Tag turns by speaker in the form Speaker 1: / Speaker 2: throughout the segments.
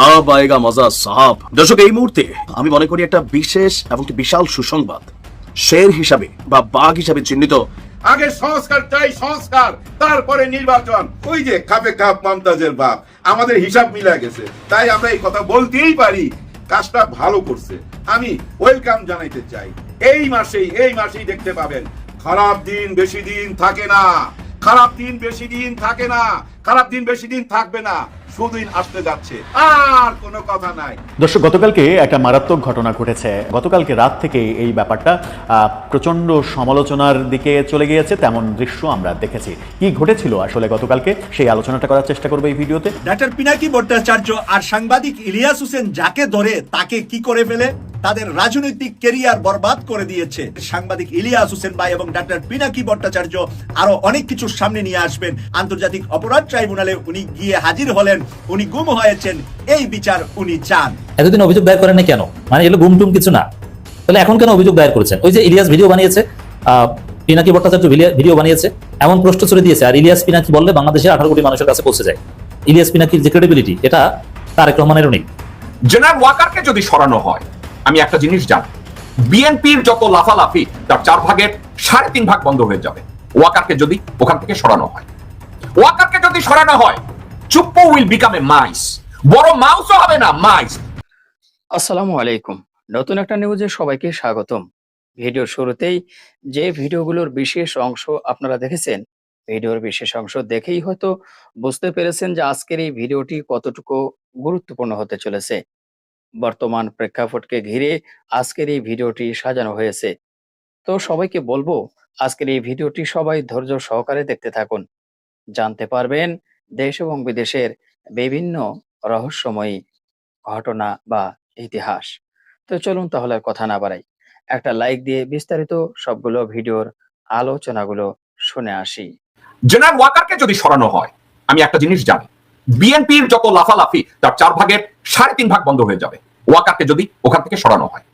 Speaker 1: মজা সাহাব। দর্শক, এই মুহূর্তে আমি মনে করি একটা বিশেষ এবং বিশাল সুসংবাদ। শের হিসাবে বা বাঘ হিসাবে চিহ্নিত।
Speaker 2: আগে সংস্কার চাই, সংস্কার। তারপরে নির্বাচন। ওই যে খাপে খাপ মমতাজের বাপ। আমাদের হিসাব মিলা গেছে। তাই আমরা এই কথা বলতেই পারি। কাজটা ভালো করছে। আমি ওয়েলকাম জানাইতে চাই। এই মাসেই এই মাসেই দেখতে পাবেন। খারাপ দিন বেশি দিন থাকে না। খারাপ দিন বেশি দিন থাকে না। খারাপ দিন বেশি দিন থাকবে না। সুদিন আসতে যাচ্ছে। আর কোনো কথা নাই।
Speaker 3: দর্শক গতকালকে একটা মারাত্মক ঘটনা ঘটেছে। গতকালকে রাত থেকে এই ব্যাপারটা প্রচণ্ড সমালোচনার দিকে চলে গিয়েছে তেমন দৃশ্য আমরা দেখেছি। কি ঘটেছিল আসলে গতকালকে সেই আলোচনাটা করার চেষ্টা করব এই ভিডিওতে।
Speaker 4: ডাক্তার পিনাকি ভট্টাচার্য আর সাংবাদিক ইলিয়াস হোসেন যাকে ধরে তাকে কি করে ফেলে? তাদের রাজনৈতিক কেরিয়ার বরবাদ করে দিয়েছে। সাংবাদিক ইলিয়াস হোসেন ভাই এবং ডাক্তার পিনাকি ভট্টাচার্য আরও অনেক কিছু সামনে নিয়ে আসবেন। আন্তর্জাতিক অপরাধ ট্রাইব্যুনালে উনি গিয়ে হাজির হলেন। উনি গুম হয়েছেন। এই বিচার উনি চান।
Speaker 5: এতদিন অভিযোগ দায়ের করেন না কেন? মানে এগুলো গুম টুম কিছু না। তাহলে এখন কেন অভিযোগ দায়ের করেছেন? ওই যে ইলিয়াস ভিডিও বানিয়েছে আহ, পিনাকি ভট্টাচার্য ভিডিও বানিয়েছে এমন প্রশ্ন ছড়ে দিয়েছে। আর ইলিয়াস পিনাকি বললে বাংলাদেশের আঠারো কোটি মানুষের কাছে পৌঁছে যায়। ইলিয়াস পিনাকির যে ক্রেডিবিলিটি এটা তারেক রহমানেরও নেই।
Speaker 6: জেনারেল ওয়াকারকে যদি সরানো হয় আমি একটা জিনিস জানি। বিএনপির যত লাফালাফি, তার চার ভাগের সাড়ে তিন ভাগ বন্ধ হয়ে যাবে। ওয়াকারকে যদি ওখান থেকে সরানো হয়। ওয়াকারকে যদি সরানো হয়, চুপ্প উইল বিকাম এ মাইস বড় মাউসও হবে না মাইস
Speaker 7: আসসালামু আলাইকুম। নতুন একটা নিউজে সবাইকে স্বাগতম। ভিডিওর শুরুতেই যে ভিডিওগুলোর বিশেষ অংশ আপনারা দেখেছেন, ভিডিওর বিশেষ অংশ দেখেই হয়তো বুঝতে পেরেছেন যে আজকের এই ভিডিওটি কতটুকু গুরুত্বপূর্ণ হতে চলেছে। বর্তমান প্রেক্ষাপটকে ঘিরে আজকের এই ভিডিওটি সাজানো হয়েছে। তো সবাইকে বলব, আজকের এই ভিডিওটি সবাই ধৈর্য সহকারে দেখতে থাকুন। জানতে পারবেন দেশ এবং বিদেশের বিভিন্ন রহস্যময়ী ঘটনা বা ইতিহাস। তো চলুন তাহলে কথা না বাড়াই। একটা লাইক দিয়ে বিস্তারিত সবগুলো ভিডিওর আলোচনাগুলো শুনে আসি।
Speaker 6: জেনারেল ওয়াকারকে যদি সরানো হয়, আমি একটা জিনিস জানি। বিএনপির যত লাফালাফি, তার চার ভাগের সাড়ে তিন ভাগ বন্ধ হয়ে যাবে। ওয়াকারকে যদি ওখান থেকে সরানো হয়।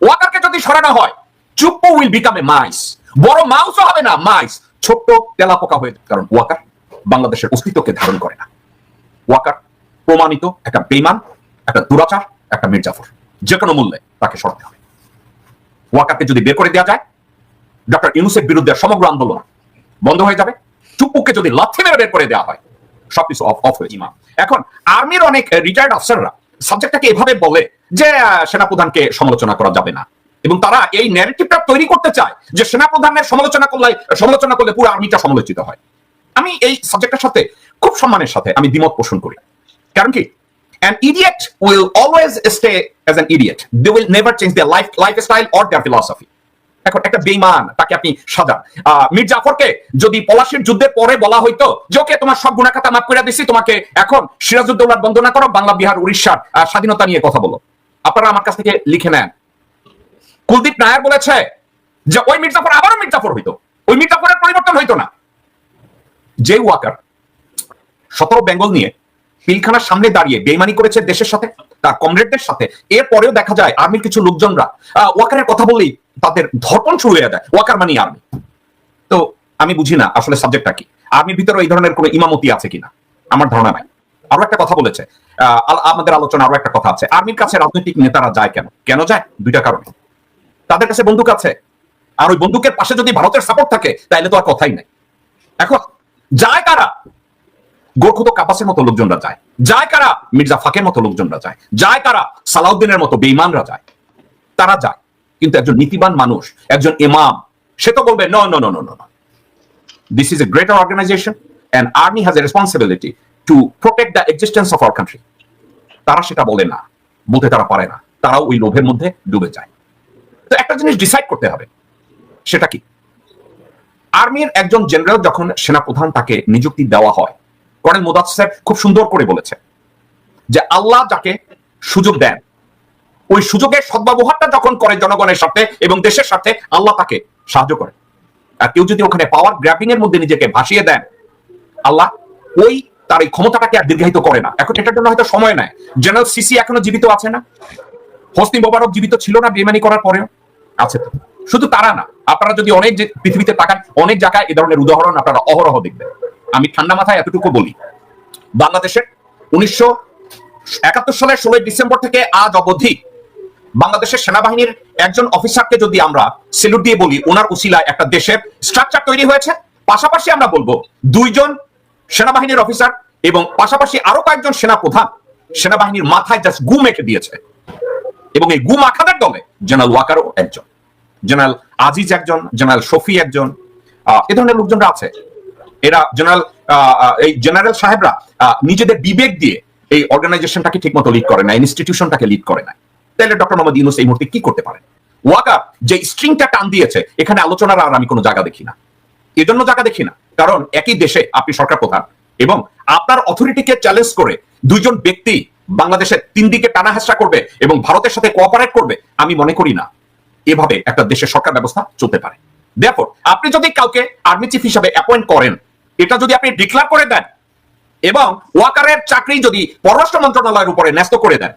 Speaker 6: ওয়াকারকে যদি সরানো হয়, চুপ্প উইল বিকাম এ মাইস। বড় মাউসও হবে না, মাইস। ছোট্ট তেলাপোকা হয়ে কারণ ওয়াকার বাংলাদেশের অস্তিত্বকে ধারণ করে না। ওয়াকার প্রমাণিত একটা বেমান একটা দুরাচার, একটা মির্জাফর। যে কোনো মূল্যে তাকে সরাতে হবে। ওয়াকারকে যদি বের করে দেওয়া যায়, ডক্টর ইউনুসের বিরুদ্ধে সমগ্র আন্দোলন বন্ধ হয়ে যাবে। চুপ্পুকে যদি লাথি মেরে বের করে দেওয়া হয় সবকিছু অফ অফ হয়ে যাবে এখন আর্মির অনেক রিটায়ার্ড অফিসাররা সাবজেক্টটাকে এভাবে বলে যে সেনাপ্রধানকে সমালোচনা করা যাবে না। এবং তারা এই ন্যারেটিভটা তৈরি করতে চায় যে, সেনাপ্রধানের সমালোচনা করলে সমালোচনা করলে পুরো আর্মিটা সমালোচিত হয়। আমি এই সাবজেক্টের সাথে খুব সম্মানের সাথে আমি দ্বিমত পোষণ করি। কারণ কি? An idiot will always stay as an idiot. They will never change their life, lifestyle or their philosophy এখন একটা বেইমান তাকে আপনি আহ, মীর জাফরকে যদি পলাশির যুদ্ধের পরে বলা হইতো যে ওকে তোমার সব গুণাখাতা মাফ করে দিছি তোমাকে এখন সিরাজউদ্দৌলার বন্দনা করো বাংলা বিহার উড়িষ্যার স্বাধীনতা নিয়ে কথা বলো। আপনারা আমার কাছ থেকে লিখে নেন। কুলদীপ নায়ার বলেছে যে ওই মির্জাফর আবারও মির্জাফর হইতো। ওই মির্জাফরের পরিবর্তন হইতো না। যে ওয়াকার সতেরো বেঙ্গল নিয়ে পিলখানার সামনে দাঁড়িয়ে বেইমানি করেছে দেশের সাথে তার কমরেডদের সাথে। এরপরেও দেখা যায় আর্মির কিছু লোকজনরা। ওয়াকারের কথা বললেই তাদের ধর্পণ শুরু হয়ে যায়। ওয়াকার মানে আর্মি। তো আমি বুঝি না আসলে সাবজেক্টটা কি। আর্মির ভিতরে এই ধরনের কোনো ইমামতি আছে কিনা? আমার ধারণা নাই। আরও একটা কথা বলেছে। আমাদের আলোচনা আরও একটা কথা আছে। আর্মির কাছে রাজনৈতিক নেতারা যায় কেন? কেন যায়? দুইটা কারণে। তাদের কাছে বন্দুক আছে। আর ওই বন্দুকের পাশে যদি ভারতের সাপোর্ট থাকে তাহলে তো আর কথাই নাই। এখন, যায় কারা? গোরখুতো কাপাসের মতো লোকজনরা যায়। যায় কারা? মির্জা ফাকের মতো লোকজনরা যায়। যায় কারা? সালাউদ্দিনের মতো বেইমানরা যায়। তারা যায়। কিন্তু একজন নীতিবান মানুষ, একজন ইমাম, সে তো বলবে no no no no this is a greater organization and army has a responsibility to protect the existence of our country তারা সেটা বলে না, বলতে তারা পারে না, তারাও ওই লোভের মধ্যে ডুবে যায়। তো একটা জিনিস ডিসাইড করতে হবে, সেটা কি? আর্মির একজন জেনারেল যখন সেনাপ্রধান তাকে নিযুক্তি দেওয়া হয়, কর্নেল মোদাসের খুব সুন্দর করে বলেছে যে আল্লাহ যাকে সুযোগ দেন ওই সুযোগের সদ্ব্যবহারটা যখন করে জনগণের সাথে এবং দেশের সাথে, আল্লাহ তাকে সাহায্য করে। আর কেউ যদি ওখানে পাওয়ার গ্র্যাপিং এর মধ্যে নিজেকে ভাসিয়ে দেন, আল্লাহ ওই তার এই ক্ষমতাটাকে আর দীর্ঘায়িত করে না। এখন এটার জন্য হয়তো সময় নেয় জেনারেল সিসি এখনও জীবিত আছে না? হোসনি মোবারক জীবিত ছিল না বেমানি করার পরেও? আছে তো। শুধু তারা না। আপনারা যদি অনেক যে পৃথিবীতে তাকান, অনেক জায়গায় এ ধরনের উদাহরণ আপনারা অহরহ দেখবেন। আমি ঠান্ডা মাথায় এতটুকু বলি। বাংলাদেশের উনিশশো একাত্তর সালের ষোলোই ডিসেম্বর থেকে আজ অবধি বাংলাদেশের সেনাবাহিনীর একজন অফিসারকে যদি আমরা সেলুট দিয়ে বলি, ওনার উসিলায় একটা দেশের স্ট্রাকচার তৈরি হয়েছে। পাশাপাশি আমরা বলব, দুইজন সেনাবাহিনীর অফিসার এবং পাশাপাশি আরও কয়েকজন সেনা প্রধান সেনাবাহিনীর মাথায় জাস্ট গু মেখে দিয়েছে। এবং এই গু মাখাদের দলে জেনারেল ওয়াকারও একজন, জেনারেল আজিজ একজন, জেনারেল শফি একজন এ ধরনের লোকজনরা আছে। এরা জেনারেল এই জেনারেল সাহেবরা নিজেদের বিবেক দিয়ে এই অর্গানাইজেশনটাকে ঠিকমতো লিড করে না ইনস্টিটিউশনটাকে লিড করে না। তাহলে ডক্টর মোহাম্মদ ইউনুস এই মুহূর্তে কি করতে পারেন? ওয়াকার যে স্ট্রিংটা টান দিয়েছে, এখানে আলোচনার আর আমি কোনো জায়গা দেখি না। এজন্য জায়গা দেখি না। কারণ একই দেশে আপনি সরকার প্রধান এবং আপনার অথরিটিকে চ্যালেঞ্জ করে দুইজন ব্যক্তি বাংলাদেশের তিন দিকে টানা করবে এবং ভারতের সাথে কোঅপারেট করবে, আমি মনে করি না। এভাবে একটা দেশের সরকার ব্যবস্থা চলতে পারে। দেখো আপনি যদি কাউকে আর্মি চিফ হিসাবে অ্যাপয়েন্ট করেন, এটা যদি আপনি ডিক্লার করে দেন এবং ওয়াকারের চাকরি যদি পররাষ্ট্র মন্ত্রণালয়ের উপরে ন্যস্ত করে দেন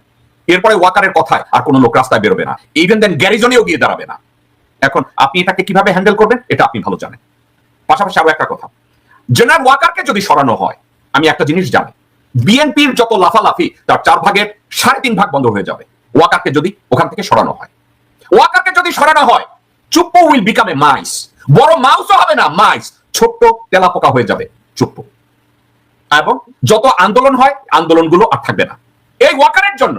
Speaker 6: এরপরে ওয়াকারের কথায় আর কোনো লোক রাস্তায় বেরোবে না। ইভেন দেন গ্যারিজনেও গিয়ে দাঁড়াবে না। এখন আপনি এটাকে কীভাবে হ্যান্ডেল করবেন, এটা আপনি ভালো জানেন। পাশাপাশি আরও একটা কথা। জেনারেল ওয়াকারকে যদি সরানো হয়, আমি একটা জিনিস জানি বিএনপির যত লাফালাফি, তার চার ভাগের সাড়ে তিন ভাগ বন্ধ হয়ে যাবে। ওয়াকারকে যদি ওখান থেকে সরানো হয়। ওয়াকারকে যদি সরানো হয়, Chuppu will become a mice বড় মাউসও হবে না মাইস ছোট্ট তেলাপোকা হয়ে যাবে, চুপ্পু। এবং যত আন্দোলন হয়, আন্দোলনগুলো আর থাকবে না। এই ওয়াকারের জন্য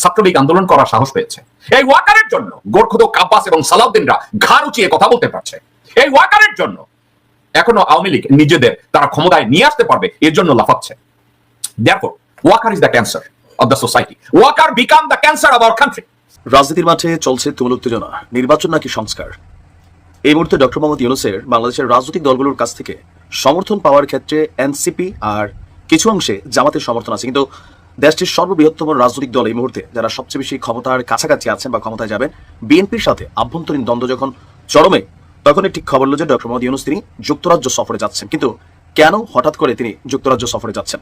Speaker 6: ছাত্রলীগ আন্দোলন করার সাহস পেয়েছে। এই ওয়াকারের জন্য গোর্খদ কাব্বাস এবং সালাউদ্দিনরা ঘাড় উঁচিয়ে কথা বলতে পারছে। এই ওয়াকারের জন্য এখনও আওয়ামী লীগ নিজেদের তারা ক্ষমতায় নিয়ে আসতে পারবে এর জন্য লাফাচ্ছে। Therefore, Walker is the cancer of the society. Walker become the cancer of our country.
Speaker 1: রাজনীতির মাঠে চলছে তুমুল উত্তেজনা। নির্বাচন নাকি সংস্কার? এই মুহূর্তে ডক্টর মোহাম্মদ ইউনুসের বাংলাদেশের রাজনৈতিক দলগুলোর কাছ থেকে সমর্থন পাওয়ার ক্ষেত্রে এনসিপি আর কিছু অংশে জামাতের সমর্থন আছে। কিন্তু দেশটির সর্ববৃহত্তম রাজনৈতিক দল এই মুহূর্তে, যারা সবচেয়ে বেশি ক্ষমতার কাছাকাছি আছেন বা ক্ষমতায় যাবেন, বিএনপির সাথে আভ্যন্তরীণ দ্বন্দ্ব যখন চরমে, তখন একটি খবর হলো যে ডক্টর মোহাম্মদ ইউনুস তিনি যুক্তরাজ্য সফরে যাচ্ছেন। কিন্তু কেন হঠাৎ করে তিনি যুক্তরাজ্য সফরে যাচ্ছেন?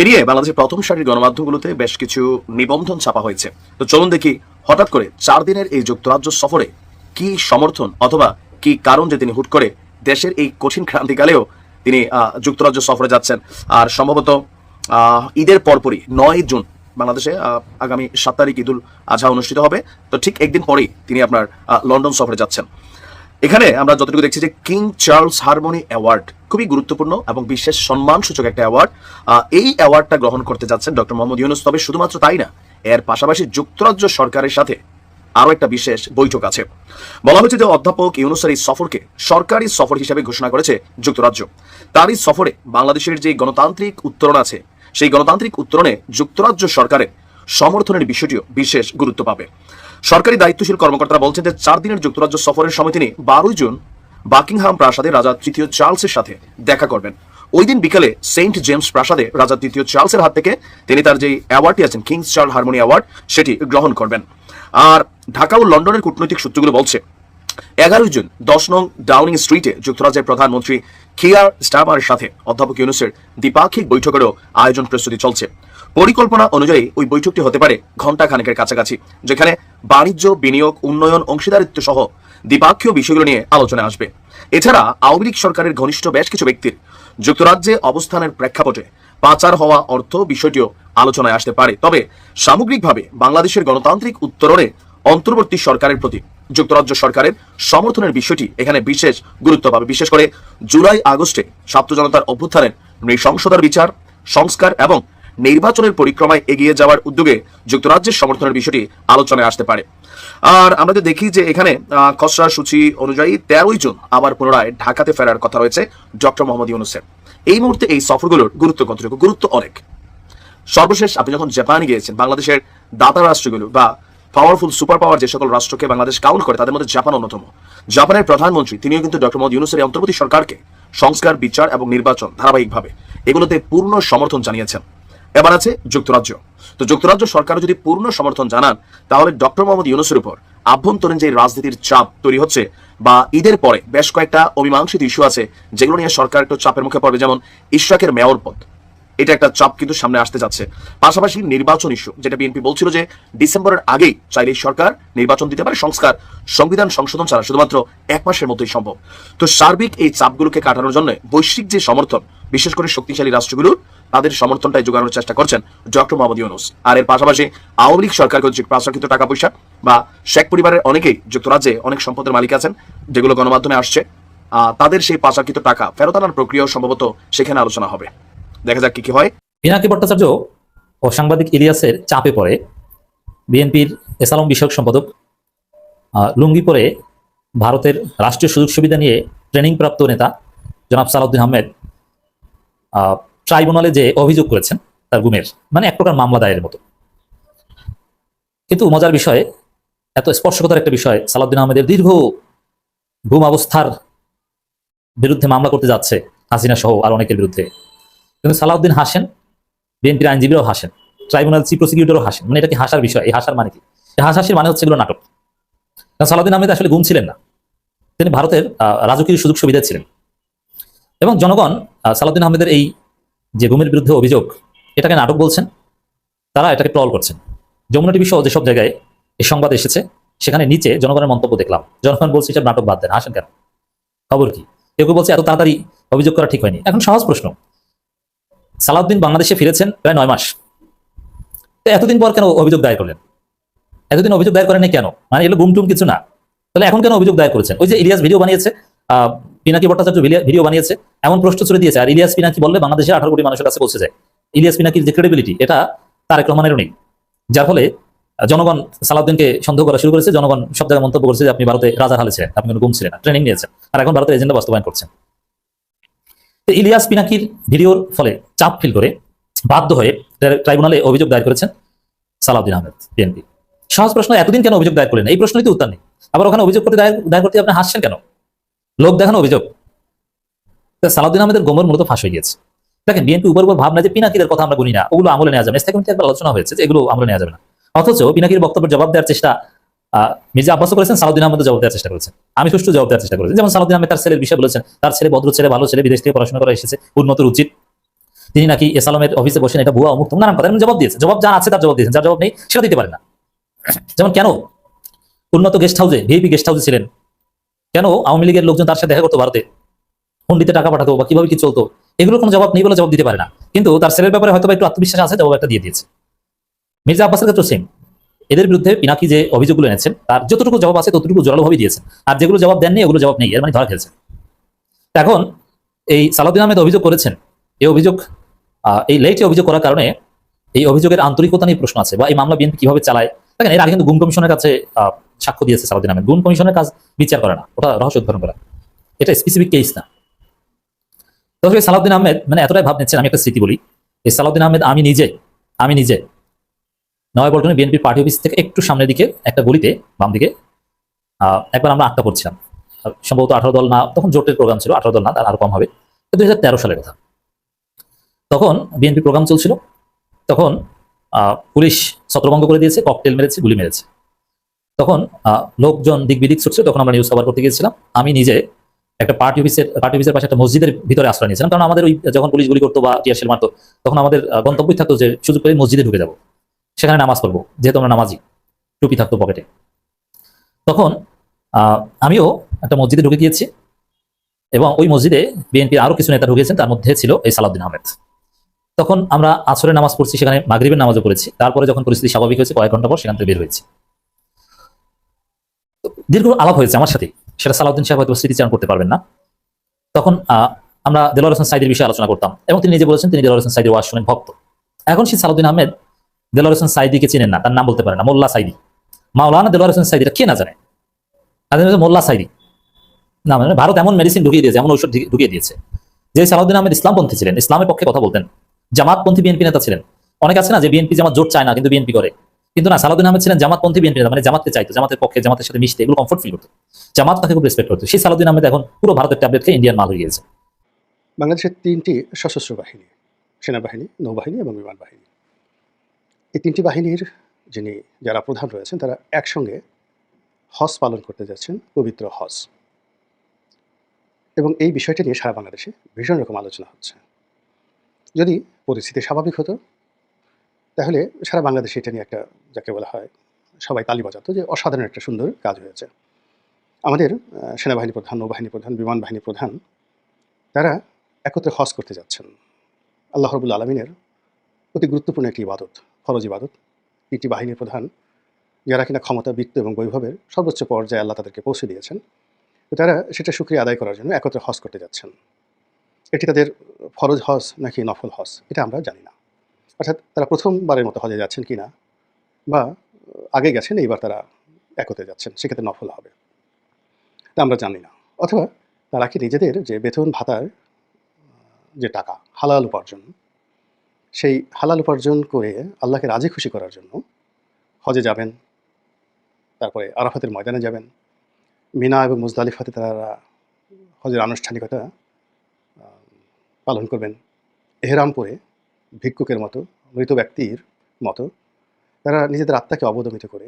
Speaker 1: এড়িয়ে বাংলাদেশের প্রথম সারির গণমাধ্যমগুলোতে বেশ কিছু নিবন্ধন ছাপা হয়েছে। তো চলুন দেখি হঠাৎ করে চার দিনের এই যুক্তরাজ্য সফরে কি সমর্থন অথবা কি কারণ যে তিনি হুট করে দেশের এই কঠিন ক্রান্তিকালেও তিনি যুক্তরাজ্য সফরে যাচ্ছেন। আর সম্ভবত ঈদের পরপরই, নয় জুন, বাংলাদেশে আগামী সাত তারিখ ঈদুল আজহা অনুষ্ঠিত হবে। তো ঠিক একদিন পরেই তিনি আপনার লন্ডন সফরে যাচ্ছেন। এখানে আমরা যতটুকু দেখছি যে কিং চার্লস হারমোনি অ্যাওয়ার্ড, খুবই গুরুত্বপূর্ণ এবং বিশেষ সম্মানসূচক একটা অ্যাওয়ার্ড। এই অ্যাওয়ার্ডটা গ্রহণ করতে যাচ্ছেন ডক্টর মোহাম্মদ ইউনুস। তবে শুধুমাত্র তাই না, এর পাশাপাশি যুক্তরাজ্য সরকারের সাথে আরও একটা বিশেষ বৈঠক আছে। বলা হচ্ছে যে অধ্যাপক ইউনুসের এই সফরকে সরকারি সফর হিসেবে ঘোষণা করেছে যুক্তরাজ্য। তার এই সফরে বাংলাদেশের যে গণতান্ত্রিক উত্তরণ আছে সেই গণতান্ত্রিক উত্তরণে যুক্তরাজ্য সরকারের সমর্থনের বিষয়টিও বিশেষ গুরুত্ব পাবে। সরকারি দায়িত্বশীল কর্মকর্তারা বলছেন যে চার দিনের যুক্তরাজ্য সফরের সময় তিনি বারোই জুন বাকিংহাম প্রাসাদে রাজা তৃতীয় চার্লসের সাথে দেখা করবেন। ওই দিন বিকালে সেন্ট জেমস প্রাসাদে রাজা তৃতীয় চার্লসের হাত থেকে তিনি তার যে অ্যাওয়ার্ডটি আছেন, কিংস চার্ল হারমোনি অ্যাওয়ার্ড, সেটি গ্রহণ করবেন। আর ঢাকা ও লন্ডনের কূটনৈতিক সূত্রগুলো বলছে, এগারোই জুন দশ নং ডাউনিং স্ট্রিটে যুক্তরাজ্যের প্রধানমন্ত্রী কিয়ার স্টামারের সাথে অধ্যাপক ইউনুসের দ্বিপাক্ষিক বৈঠকেরও আয়োজন প্রস্তুতি চলছে। পরিকল্পনা অনুযায়ী ওই বৈঠকটি হতে পারে ঘণ্টা খানেকের কাছাকাছি, যেখানে বাণিজ্য, বিনিয়োগ, উন্নয়ন, অংশীদারিত্ব সহ দ্বিপাক্ষীয় বিষয়গুলো নিয়ে আলোচনা আসবে। এছাড়া আওয়ামী লীগ সরকারের ঘনিষ্ঠ বেশ কিছু ব্যক্তির যুক্তরাজ্যে অবস্থানের প্রেক্ষাপটে পাচার হওয়া অর্থ বিষয়টিও আলোচনায় আসতে পারে। তবে সামগ্রিকভাবে বাংলাদেশের গণতান্ত্রিক উত্তরণে অন্তর্বর্তী সরকারের প্রতি যুক্তরাজ্য সরকারের সমর্থনের বিষয়টি এখানে বিশেষ গুরুত্ব পাবে বিশেষ করে জুলাই আগস্টে ছাত্র জনতার অভ্যুত্থানের নৃশংসতার বিচার, সংস্কার এবং নির্বাচনের পরিক্রমায় এগিয়ে যাওয়ার উদ্যোগে যুক্তরাজ্যের সমর্থনের বিষয়টি আলোচনায় আসতে পারে। আর আমরা তো দেখি যে এখানে খসড়া সূচি অনুযায়ী তেরোই জুন আবার পুনরায় ঢাকাতে ফেরার কথা রয়েছে ডক্টর মোহাম্মদ ইউনুসের। এই মুহূর্তে এই সফরগুলোর গুরুত্ব কতটুকু? গুরুত্ব অনেক। সর্বশেষ আপনি যখন জাপানে গিয়েছেন, বাংলাদেশের দাতা রাষ্ট্রগুলো বা পাওয়ারফুল সুপার পাওয়ার যে সকল রাষ্ট্রকে বাংলাদেশ কাউন্ট করে, তাদের মধ্যে জাপান অন্যতম। জাপানের প্রধানমন্ত্রী, তিনিও কিন্তু ডক্টর মোহাম্মদ ইউনুসের অন্তর্বর্তী সরকারকে সংস্কার, বিচার এবং নির্বাচন ধারাবাহিকভাবে এগুলোতে পূর্ণ সমর্থন জানিয়েছেন। এবার আছে যুক্তরাজ্য। তো যুক্তরাজ্য সরকার যদি পূর্ণ সমর্থন জানান, তাহলে ডক্টর মোহাম্মদ ইউনুসের উপর আভ্যন্তরীণ যে রাজনীতির চাপ তৈরি হচ্ছে বা ঈদের পরে বেশ কয়েকটা অমীমাংসিত ইস্যু আছে, যেগুলো নিয়ে সরকার একটু চাপের মুখে পড়বে, যেমন ইশরাকের মেয়র পদ। এটা একটা চাপ কিন্তু সামনে আসতে যাচ্ছে। পাশাপাশি নির্বাচন ইস্যু যেটা বিএনপি বলছিল যে ডিসেম্বরের আগেই চাইলে সরকার নির্বাচন দিতে পারে, সংস্কার, সংবিধান সংশোধন ছাড়া শুধুমাত্র এক মাসের মধ্যেই সম্ভব। তো সার্বিক এই চাপগুলোকে কাটানোর জন্য বৈশ্বিক যে সমর্থন, বিশেষ করে শক্তিশালী রাষ্ট্রগুলোর তাদের সমর্থনটাই যোগানোর চেষ্টা করছেন ডক্টর মোহাম্মদ ইউনুস। আর এর পাশাপাশি আওয়ামী লীগ সরকার কর্তৃক প্রাসঙ্গিত টাকা পয়সা বা শেখ পরিবারের অনেকেই যুক্তরাজ্যে অনেক সম্পদের মালিক আছেন, যেগুলো গণমাধ্যমে আসছে। তাদের সেই পাচারকৃত টাকা ফেরত আনার প্রক্রিয়াও সম্ভবত সেখানে আলোচনা হবে। দেখা যাক কি কি হয়।
Speaker 5: পিনাকি ভট্টাচার্য ও সাংবাদিক ইলিয়াসের চাপে পড়ে। বিএনপির এসালম বিষয়ক সম্পাদক লুঙ্গি পরে ভারতের রাষ্ট্রীয় সুযোগ সুবিধা নিয়ে ট্রেনিং প্রাপ্ত নেতা জনাব সালাউদ্দিন আহমেদ আহ, ট্রাইব্যুনালে যে অভিযোগ করেছেন তার গুমের মানে এক প্রকার মামলা দায়ের মতো। কিন্তু মজার বিষয় এত স্পর্শকতার একটা বিষয় সালাউদ্দিন আহমেদের দীর্ঘ ঘুম অবস্থার বিরুদ্ধে মামলা করতে যাচ্ছে হাসিনা সহ আর অনেকের বিরুদ্ধে। কিন্তু সালাউদ্দিন হাসেন, বিএনপির আইনজীবীরাও হাসেন, ট্রাইব্যুনাল চিফ প্রসিকিউটরও হাসেন। মানে এটা কি হাসার বিষয়? এই হাসার মানে কি? হাসাহাসির মানে হচ্ছে এগুলো নাটক। সালাউদ্দিন আহমেদ আসলে গুম ছিলেন না। তিনি ভারতের রাজকীয় সুযোগ সুবিধা ছিলেন। এবং জনগণ সালাউদ্দিন আহমেদের এই যে গুমের বিরুদ্ধে অভিযোগ, এটাকে নাটক বলছেন, তারা এটাকে ট্রল করছেন। যমুনা টিভি সহ যেসব জায়গায় এই সংবাদ এসেছে, সেখানে নিচে জনগণের মন্তব্য দেখলাম। জনগণ বলছে, এসব নাটক বাদ দেন। হাসেন কেন? খবর কি? কেউ কেউ বলছে, এত তাড়াতাড়ি অভিযোগ করা ঠিক হয়নি। এখন সহজ প্রশ্ন সালাউদ্দিন বাংলাদেশে ফিরেছেন প্রায় নয় মাস। তো এতদিন পর কেন অভিযোগ দায়ের করলেন? এতদিন অভিযোগ দায়ের করেন কেন? মানে এগুলো গুমটুম কিছু না। তাহলে এখন কেন অভিযোগ দায়ের করেছেন? ওই যে ইলিয়াস ভিডিও বানিয়েছে পিনাকি ভট্টাচার্য ভিডিও বানিয়েছে, এমন প্রশ্ন ছুড়ে দিয়েছে। আর ইলিয়াস পিনাকি বললে বাংলাদেশে আঠারো কোটি মানুষের কাছে পৌঁছে যায়। ইলিয়াস পিনাকির যে ক্রেডিবিলিটি এটা তারেক রহমানেরও নেই। যার ফলে জনগণ সালাউদ্দিনকে সন্দেহ করা শুরু করেছে। জনগণ সব জায়গায় মন্তব্য করছে যে আপনি ভারতে রাজার হালে ছিলেন, আপনি কোনো গুম ছিলেন ট্রেনিং নিয়েছেন। আর এখন ভারতের এজেন্ডা বাস্তবায়ন করছেন। তো ইলিয়াস পিনাকির ভিডিওর ফলে চাপ ফিল করে বাধ্য হয়ে ট্রাইব্যুনালে অভিযোগ দায়ের করেছেন সালাউদ্দিন আহমেদ, বিএনপি। সহজ প্রশ্ন, এতদিন কেন অভিযোগ দায়ের করলেন? এই প্রশ্নই তো উত্তর নেই। আবার ওখানে অভিযোগ করতে দায়ের করতে আপনি হাসছেন কেন? লোক দেখানো অভিযোগ। সালাউদ্দিন আহমেদের গোমর মূলত ফাঁস হয়ে গিয়েছে। দেখেন, বিএনপি উপর উপর ভাবনা যে পিনাকিদের কথা আমরা গুনি না, ওগুলো আমলে নেওয়া যাবে স্থায়ী কমিটিতে একবার আলোচনা হয়েছে যে এগুলো আমলে নেওয়া যাবে না। অথচ পিনাকির বক্তব্যের জবাব দেওয়ার চেষ্টা মির্জা আব্বাসও করেছেন সালাউদ্দিন আহমেদ জবাব দেওয়ার চেষ্টা করেছেন। আমি সুষ্ঠু জবাব দেওয়ার চেষ্টা করেছি। যেমন সালাউদ্দিন আহমেদ তার ছেলের বিষয়ে বলেছেন, তার ছেলে ভদ্র ছেলে, ভালো ছেলে, বিদেশ থেকে পড়াশোনা করে এসেছে উন্নত উচিত। তিনি নাকি এসালামের অফিসে বসেন এটা ভুয়া অমুক নানান কথা জবাব দিয়েছে। জবাব যা আছে তার জবাব দিয়েছেন, যার জবাব নেই সেটা দিতে পারে না। যেমন কেন উন্নত গেস্ট হাউসে ভিআইপি গেস্ট হাউসে ছিলেন? কেন আওয়ামী লীগের লোকজন তার সাথে দেখা করতো ভারতে? হুন্ডিতে টাকা পাঠাতো বা কীভাবে কি চলতো? এগুলোর কোনো জবাব নেই বলে জবাব দিতে পারে না। কিন্তু তার ছেলের ব্যাপারে হয়তো একটু আত্মবিশ্বাস আছে, জবাব একটা দিয়ে দিয়েছে। মির্জা আব্বাসের ক্ষেত্রে সেম এদের বিরুদ্ধে পিনাকি যে অভিযোগগুলো এনেছেন, তার যতটুকু জবাব আছে ততটুকু জোরালোভাবে দিয়েছেন। আর যেগুলো জবাব দেননি ওগুলো জবাব নেই, এর মানে ধরা খেলছেন। এখন এই সালাউদ্দিন আহমেদ অভিযোগ করেছেন, এই অভিযোগ এই লেটে অভিযোগ করার কারণে এই অভিযোগের আন্তরিকতা নিয়ে প্রশ্ন আছে বা এই মামলা বিএনপি কীভাবে চালায়? দেখেন, এর আগে কিন্তু গুম কমিশনের কাছে সাক্ষ্য দিয়েছে সালাউদ্দিন আহমেদ। গুম কমিশনের কাজ বিচার করে না, ওটা রহস্য উদ্ঘাটন করা। এটা স্পেসিফিক কেস না। তবে সালাউদ্দিন আহমেদ মানে এতটাই ভাব নিচ্ছেন, আমি একটা স্মৃতি বলি। এই সালাউদ্দিন আহমেদ, আমি নিজে আমি নিজে নয়াপল্টনে বিএনপির পার্টি অফিস থেকে একটু সামনের দিকে একটা গলিতে, বাম দিকে একবার আমরা আটটা পড়ছিলাম। সম্ভবত আঠারো দল না, তখন জোটের প্রোগ্রাম ছিল, আঠারো দল না, তার আরও কম হবে। দুই হাজার তেরো সালের কথা। তখন বিএনপি প্রোগ্রাম চলছিল। তখন পুলিশ ছত্রভঙ্গ করে দিয়েছে ককটেল মেরেছে, গুলি মেরেছে। তখন লোকজন দিক বিদিক ছুটছে, তখন আমরা নিউজ কভার করতে গিয়েছিলাম। আমি নিজে একটা পার্টি অফিসের পার্টি অফিসের পাশে একটা মসজিদের ভিতরে আশ্রয় নিয়েছিলাম। কারণ আমাদের ওই, যখন পুলিশ গুলি করতো বা টিয়ারশেল মারতো, তখন আমাদের গন্তব্যই থাকতো যে, সুযোগ পেলে মসজিদে ঢুকে যাব। সেখানে নামাজ পড়ব যেহেতু আমরা নামাজি, টুপি থাকতো পকেটে। তখন আমিও একটা মসজিদে ঢুকে গিয়েছি এবং ওই মসজিদে বিএনপির আরও কিছু নেতা ঢুকেছেন, তার মধ্যে ছিল এই সালাউদ্দিন আহমেদ। তখন আমরা আসরে নামাজ পড়ছি, সেখানে মাগরিবের নামাজও পড়েছি। তারপরে যখন পরিস্থিতি স্বাভাবিক হয়েছে, কয়েক ঘণ্টা পর সেখান থেকে বের হয়েছে। দীর্ঘ আলাপ হয়েছে আমার সাথে, সেটা সালাউদ্দিন সাহেব হয়তো স্মৃতিচারণ করতে পারবেন না। তখন আমরা দেলোয়ার হোসেন সাইদের বিষয়ে আলোচনা করতাম এবং তিনি নিজে বলেছেন, তিনি দেলোয়ার হোসেন সাইদের ওয়াজ শুনেন ভক্ত। এখন সেই সালাউদ্দিন আহমেদ দেলোয়ার হোসেন সাইদিকে চেনেন না, তার নাম বলতে পারে না, মোল্লা সাইদি। মাওলানা দেলোয়ার হোসেন সাইদিটা কে না জানে? মোল্লা সাইদি। না মানে ভারত এমন মেডিসিন ঢুকিয়ে দিয়েছে, এমন ঔষধ ঢুকিয়ে- দিয়েছে, যে সালাউদ্দিন আহমেদ ইসলামপন্থী ছিলেন, ইসলামের পক্ষে কথা বলতেন। জামাতপন্থী বিএনপি নেতা ছিলেন। অনেক আছে না যে বিএনপি জামাত জোট চায় না, কিন্তু বিএনপি করে। কিন্তু না, সালাউদ্দিন আহমেদ ছিলেন জামাতপন্থী বিএনপি নেতা মানে জামাতকে চাইতো, জামাতের পক্ষে, জামাতের সাথে মিশতে, এগুলো কমফোর্ট ফিল করতো। জামাত তাকে খুব রেসপেক্ট করতো। সেই সালাউদ্দিন আহমেদ এখন পুরো ভারতের ট্যাবলেট খেয়ে ইন্ডিয়ান মাল হয়ে গিয়েছে।
Speaker 8: বাংলাদেশের তিনটি সশস্ত্র বাহিনী, সেনাবাহিনী, নৌবাহিনী এবং বিমান বাহিনী এই তিনটি বাহিনীর যিনি যারা প্রধান রয়েছেন, তারা একসঙ্গে হজ পালন করতে যাচ্ছেন, পবিত্র হজ। এবং এই বিষয়টি নিয়ে সারা বাংলাদেশে ভীষণ রকম আলোচনা হচ্ছে। যদি পরিস্থিতি স্বাভাবিক হতো, তাহলে সারা বাংলাদেশে এটা নিয়ে একটা যাকে বলা হয়, সবাই তালি বাজাতো যে অসাধারণ একটা সুন্দর কাজ হয়েছে। আমাদের সেনাবাহিনী প্রধান, নৌবাহিনী প্রধান, বিমান বাহিনী প্রধান, তারা একত্রে হজ করতে যাচ্ছেন। আল্লাহ রবুল আলমিনের অতি গুরুত্বপূর্ণ একটি ইবাদত। ফরজ ইবাদত তিনটি বাহিনীর প্রধান, যারা কিনা ক্ষমতা, বৃত্ত এবং বৈভবের সর্বোচ্চ পর্যায়ে আল্লাহ তাদেরকে পৌঁছে দিয়েছেন, তারা সেটা সুক্রিয়া আদায় করার জন্য একত্রে হজ করতে যাচ্ছেন। এটি তাদের ফরজ হজ নাকি নফল হজ, এটা আমরা জানি না। অর্থাৎ তারা প্রথমবারের মতো হজে যাচ্ছেন কি না বা আগে গেছেন, এইবার তারা একত্রে যাচ্ছেন, সেক্ষেত্রে নফল হবে। তা আমরা জানি না। অথবা তারা কি নিজেদের যে বেতন ভাতার যে টাকা, হালাল উপার্জন সেই হালাল উপার্জন করে আল্লাহকে রাজি খুশি করার জন্য হজে যাবেন, তারপরে আরাফাতের ময়দানে যাবেন। মিনা এবং মুজদালিফাতে তারা হজের আনুষ্ঠানিকতা পালন করবেন। এহরাম পরে ভিক্ষুকের মতো, মৃত ব্যক্তির মতো তারা নিজেদের আত্মাকে অবদমিত করে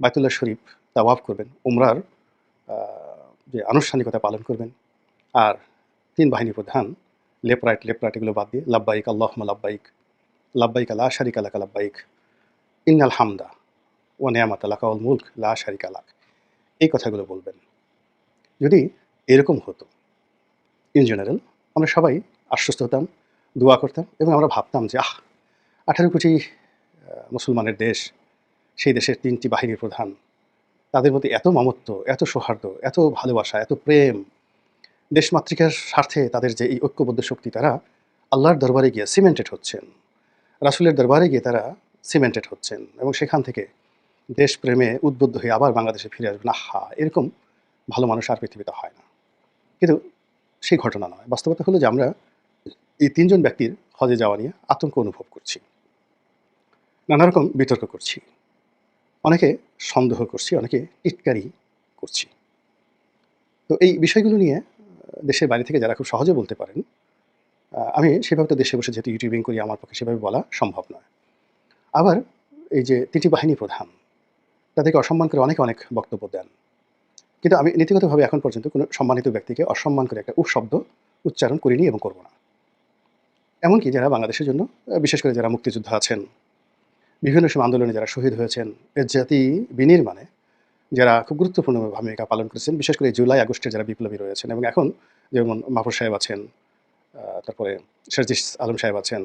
Speaker 8: বায়তুল্লাহ শরীফ তাওয়াফ করবেন, উমরার যে আনুষ্ঠানিকতা পালন করবেন। আর তিন বাহিনী প্রধান লেফট রাইট লেফট রাইট এগুলো বাদ দিয়ে, লাব্বাইক আল্লাহমা লাব্বাইক লাব্বাইক আলা শারিক আলাকা লাব্বাইক, ইন্নাল হামদা ও নেয়ামাত আলাকা উল মুল্ক, লা শারিক আলাক এই কথাগুলো বলবেন। যদি এরকম হতো ইন জেনারেল আমরা সবাই আশ্বস্ত হতাম, দোয়া করতাম এবং আমরা ভাবতাম যে, আহ, আঠারো কোটি মুসলমানের দেশ, সেই দেশের তিনটি বাহিনীর প্রধান, তাদের মধ্যে এত মমত্ব, এত সৌহার্দ্য, এত ভালোবাসা, এত প্রেম দেশমাতৃকার স্বার্থে তাদের যে এই ঐক্যবদ্ধ শক্তি, তারা আল্লাহর দরবারে গিয়ে সিমেন্টেড হচ্ছেন। রাসুলের দরবারে গিয়ে তারা সিমেন্টেড হচ্ছেন এবং সেখান থেকে দেশপ্রেমে উদ্বুদ্ধ হয়ে আবার বাংলাদেশে ফিরে আসবেন। আহা, এরকম ভালো মানুষ আর পৃথিবীতে হয় না। কিন্তু সেই ঘটনা নয়। বাস্তবতা হলো যে আমরা এই তিনজন ব্যক্তির হজে যাওয়া নিয়ে আতঙ্ক অনুভব করছি। নানা রকম বিতর্ক করছি। অনেকে সন্দেহ করছি, অনেকে টিটকারি করছি। তো এই বিষয়গুলো নিয়ে দেশের বাইরে থেকে যারা খুব সহজে বলতে পারেন আমি সেভাবে তো দেশে বসে যেহেতু ইউটিউবিং করি, আমার পক্ষে সেভাবে বলা সম্ভব নয়। আবার এই যে তিনটি বাহিনী প্রধান, তাদেরকে অসম্মান করে অনেকে অনেক বক্তব্য দেন। কিন্তু আমি নীতিগতভাবে এখন পর্যন্ত কোনো সম্মানিত ব্যক্তিকে অসম্মান করে একটা শব্দ উচ্চারণ করিনি এবং করব না। এমনকি যারা বাংলাদেশের জন্য বিশেষ করে যারা মুক্তিযোদ্ধা আছেন, বিভিন্ন সময় আন্দোলনে যারা শহীদ হয়েছেন, এর জাতি বিনির্মাণে যারা খুব গুরুত্বপূর্ণ ভূমিকা পালন করেছেন, বিশেষ করে জুলাই, আগস্টে যারা বিপ্লবী রয়েছেন এবং এখন যেমন মাহফুর সাহেব আছেন তারপরে শারজিস আলম সাহেব আছেন,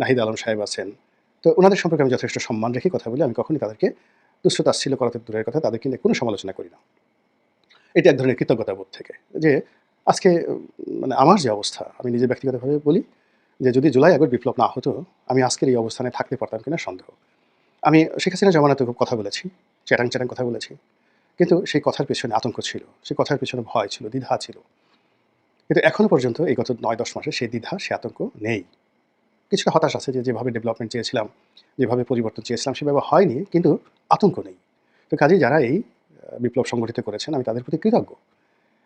Speaker 8: নাহিদ আলম সাহেব আছেন, তো ওনাদের সম্পর্কে আমি যথেষ্ট সম্মান রেখে কথা বলি। আমি কখনই তাদেরকে তুচ্ছ তাচ্ছিল করাতে দূরের কথা তাদেরকে নিয়ে কোনো সমালোচনা করি না। এটা এক ধরনের কৃতজ্ঞতা বোধ থেকে যে আজকে মানে আমার যে অবস্থা, আমি নিজে ব্যক্তিগতভাবে বলি যে যদি জুলাই, আগস্ট বিপ্লব না হতো, আমি আজকের এই অবস্থানে থাকতে পারতাম কিনা সন্দেহ। আমি শেখ হাসিনা জমানাতে খুব কথা বলেছি চ্যাটাং চ্যাটাং কথা বলেছি। কিন্তু সেই কথার পেছনে আতঙ্ক ছিল, সেই কথার পেছনে ভয় ছিল, দ্বিধা ছিল। কিন্তু এখনও পর্যন্ত এই গত নয়, দশ মাসে সেই দ্বিধা, সে আতঙ্ক নেই। কিছুটা হতাশ আছে যে যেভাবে ডেভেলপমেন্ট চেয়েছিলাম, যেভাবে পরিবর্তন চেয়েছিলাম, সেভাবে হয়নি, কিন্তু আতঙ্ক নেই। তো কাজেই যারা এই বিপ্লব সংগঠিত করেছেন, আমি তাদের প্রতি কৃতজ্ঞ।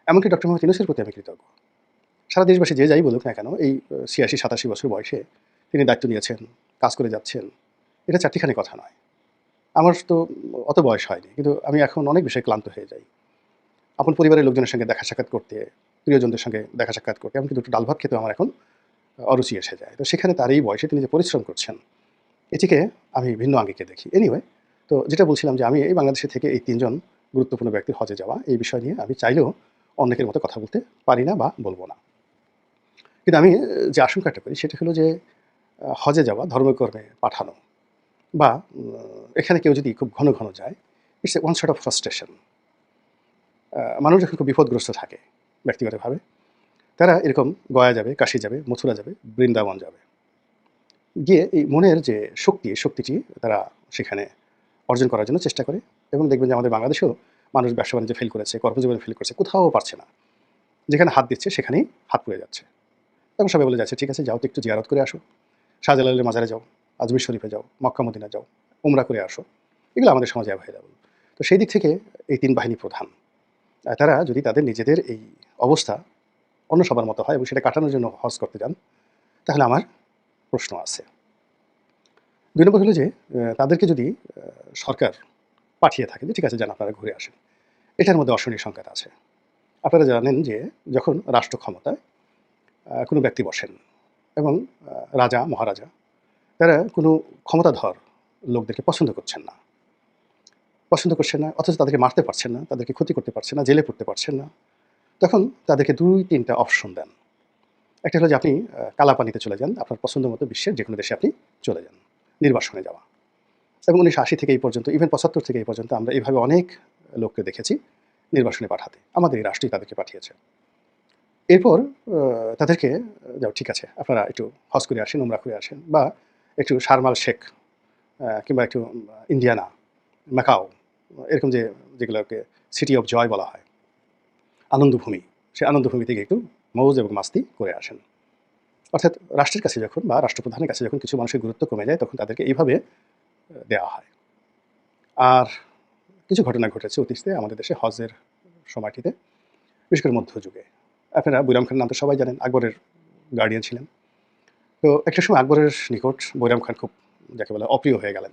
Speaker 8: এমনকি ডক্টর মোহাম্মদ ইউনুসের প্রতি আমি কৃতজ্ঞ। সারা দেশবাসী যে যাই বলুক না কেন, এই ছিয়াশি, সাতাশি বছর বয়সে তিনি দায়িত্ব নিয়েছেন, কাজ করে যাচ্ছেন। এটা চারটিখানি কথা নয়। আমার তো অত বয়স হয়নি, কিন্তু আমি এখন অনেক বিষয়ে ক্লান্ত হয়ে যাই। আপন পরিবারের লোকজনের সঙ্গে দেখা সাক্ষাৎ করতে, প্রিয়জনদের সঙ্গে দেখা সাক্ষাৎ করতে এমনকি দুটো ডাল ভাত খেতেও আমার এখন অরুচি এসে যায়। তো সেখানে তার এই বয়সে তিনি যে পরিশ্রম করছেন, এটিকে আমি ভিন্ন আঙ্গিকে দেখি। এনিওয়ে তো যেটা বলছিলাম যে আমি এই বাংলাদেশে থেকে এই তিনজন গুরুত্বপূর্ণ ব্যক্তির হজে যাওয়া, এই বিষয় নিয়ে আমি চাইলেও অনেকের মতো কথা বলতে পারি না বা বলব না। কিন্তু আমি যে আশঙ্কাটা করি সেটা হলো যে হজে যাওয়া, ধর্মকর্মে পাঠানো বা এখানে কেউ যদি খুব ঘন ঘন যায় it's a one sort of frustration মানুষ যখন খুব বিপদগ্রস্ত থাকে, ব্যক্তিগতভাবে, তারা এরকম গয়া যাবে, কাশি যাবে, মথুরা যাবে, বৃন্দাবন যাবে। গিয়ে এই মনের যে শক্তি শক্তিটি তারা সেখানে অর্জন করার জন্য চেষ্টা করে এবং দেখবেন যে আমাদের বাংলাদেশেও মানুষ ব্যবসা বাণিজ্য ফেল করেছে, কর্মজীবনে ফেল করেছে, কোথাও পারছে না। যেখানে হাত দিচ্ছে, সেখানেই হাত পড়ে যাচ্ছে। তখন সবাই বলে যাচ্ছে, ঠিক আছে, যাও তো একটু জিয়ারত করে আসো। শাহজালালের মাজারে যাও। আজমির শরীফে যাও, মক্কা মদিনা যাও, উমরা করে আসো। এগুলো আমাদের সমাজে অ্যাভেলেবল তো সেই দিক থেকে এই তিন বাহিনী প্রধান। তারা যদি তাদের নিজেদের এই অবস্থা অন্য সবার মতো হয় এবং সেটা কাটানোর জন্য হজ করতে যান, তাহলে আমার প্রশ্ন আছে। দুই নম্বর হলো যে তাদেরকে যদি সরকার পাঠিয়ে থাকে যে, ঠিক আছে, যান, আপনারা ঘুরে আসেন। এটার মধ্যে অশনীয় সংকেত আছে। আপনারা জানেন যে, যখন রাষ্ট্র ক্ষমতায় কোনো ব্যক্তি বসেন এবং রাজা, মহারাজা তারা কোনো ক্ষমতাধর লোকদেরকে পছন্দ করছেন না। পছন্দ করছেন না, অথচ তাদেরকে মারতে পারছেন না, তাদেরকে ক্ষতি করতে পারছেন না, জেলে পড়তে পারছেন না। তখন তাদেরকে দুই, তিনটা অপশন দেন। একটা হলো যে আপনি কালাপানিতে চলে যান, আপনার পছন্দ মতো বিশ্বের যে কোনো দেশে আপনি চলে যান, নির্বাসনে যাওয়া। এবং উনিশশো আশি থেকে এই পর্যন্ত ইভেন পঁচাত্তর থেকে এই পর্যন্ত আমরা এইভাবে অনেক লোককে দেখেছি নির্বাসনে পাঠাতে। আমাদের এই রাষ্ট্রই তাদেরকে পাঠিয়েছে। এরপর তাদেরকে, যাও, ঠিক আছে, আপনারা একটু হজ করে আসেন, উমরা করে আসেন, বা একটু শারমাল শেখ কিংবা একটু ইন্ডিয়ানা ম্যাকাও এরকম যে, যেগুলোকে সিটি অফ জয় বলা হয়। আনন্দভূমি, সেই আনন্দভূমি থেকে একটু মৌজ এবং মাস্তি করে আসেন। অর্থাৎ রাষ্ট্রের কাছে যখন বা রাষ্ট্রপ্রধানের কাছে যখন কিছু মানুষের গুরুত্ব কমে যায়, তখন তাদেরকে এইভাবে দেওয়া হয়। আর কিছু ঘটনা ঘটেছে অতীতে আমাদের দেশে হজের সময়টিতে, বিশেষ করে মধ্যযুগে। আপনারা বৈরাম খান নাম তো সবাই জানেন, আকবরের গার্ডিয়ান ছিলেন। তো একটা সময় আকবরের নিকট বৈরাম খান খুব, যাকে বলে, অপ্রিয় হয়ে গেলেন।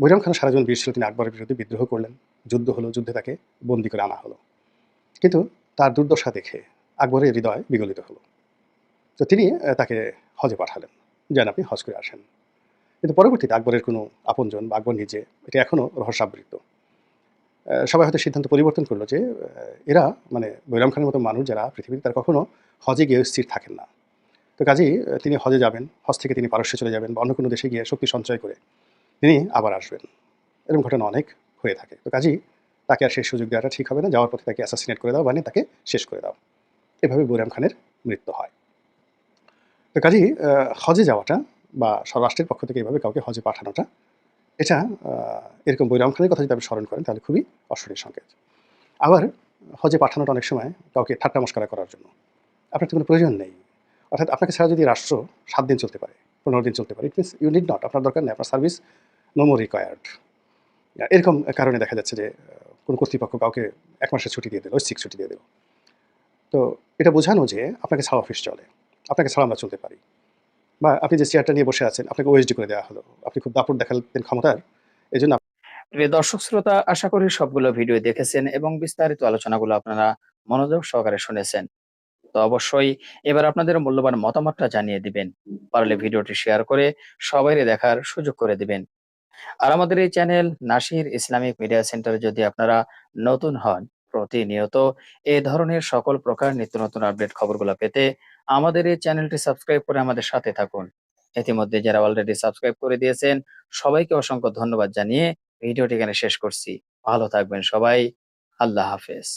Speaker 8: বৈরাম খান সারা জীবন বীর ছিল, তিনি আকবরের বিরুদ্ধে বিদ্রোহ করলেন। যুদ্ধ হলো, যুদ্ধে তাকে বন্দি করে আনা হলো। কিন্তু তার দুর্দশা দেখে আকবরের হৃদয় বিগলিত হলো। তো তিনি তাকে হজে পাঠালেন। যেন আপনি হজ করে আসেন। কিন্তু পরবর্তীতে আকবরের কোনো আপনজন বা আকবর নিজে, এটা এখনও রহস্যাবৃত সবাই হয়তো সিদ্ধান্ত পরিবর্তন করল যে এরা মানে বৈরাম খানের মতো মানুষ যারা পৃথিবীতে, তারা কখনো হজে গিয়ে স্থির থাকেন না। তো কাজেই তিনি হজে যাবেন, হজ থেকে তিনি পারস্যে চলে যাবেন বা অন্য কোনো দেশে গিয়ে শক্তি সঞ্চয় করে তিনি আবার আসবেন। এরকম ঘটনা অনেক হয়ে থাকে। তো কাজেই, তাকে আর সেই সুযোগ দেওয়াটা ঠিক হবে না। যাওয়ার পথে তাকে অ্যাসাসিনেট করে দাও মানে তাকে শেষ করে দাও। এভাবে বৈরাম খানের মৃত্যু হয়। তো কাজেই হজে যাওয়াটা বা স্বরাষ্ট্রের পক্ষ থেকে এভাবে কাউকে হজে পাঠানোটা, এটা এরকম বৈরাম খানের কথা যদি আপনি স্মরণ করেন, তাহলে খুবই অশরীর সংকেত। আবার, হজে পাঠানোটা অনেক সময় কাউকে ঠাট্টা মস্করা করার জন্য। আপনার তো কোনো প্রয়োজন নেই। অর্থাৎ আপনাকে ছাড়া যদি রাষ্ট্র সাত দিন চলতে পারে, পনেরো দিন চলতে পারে it means you need not আপনার দরকার নেই, আপনার সার্ভিস নো মোর রিকোয়ার্ড এরকম কারণে দেখা যাচ্ছে যে কোনো কর্তৃপক্ষ কাউকে এক মাসের ছুটি দিয়ে দিল ঐচ্ছিক ছুটি দিয়ে দিল। তো এটা বোঝানো যে আপনাকে ছাড়া অফিস চলে, আপনাকে ছাড়া আমরা চলতে পারি। বা আপনি যে চেয়ারটা নিয়ে বসে আছেন, আপনাকে ওএসডি করে দেওয়া হলো, আপনি খুব দাপট দেখালেন ক্ষমতার এই জন্য
Speaker 7: প্রিয় দর্শক, শ্রোতা, আশা করি সবগুলো ভিডিও দেখেছেন এবং বিস্তারিত আলোচনাগুলো আপনারা মনোযোগ সহকারে শুনেছেন। তো অবশ্যই এবার আপনাদের মূল্যবান মতামতটা জানিয়ে দিবেন। পারলে ভিডিওটি শেয়ার করে সবাই দেখার সুযোগ করে দিবেন। আর আমাদের এই চ্যানেল নাসির ইসলামিক মিডিয়া সেন্টারে যদি আপনারা নতুন হন, প্রতিনিয়ত এ ধরনের সকল প্রকার নিত্য নতুন আপডেট খবরগুলো পেতে আমাদের এই চ্যানেলটি সাবস্ক্রাইব করে আমাদের সাথে থাকুন। ইতিমধ্যে যারা অলরেডি সাবস্ক্রাইব করে দিয়েছেন, সবাইকে অসংখ্য ধন্যবাদ জানিয়ে ভিডিওটি এখানে শেষ করছি। ভালো থাকবেন সবাই। আল্লাহ হাফেজ।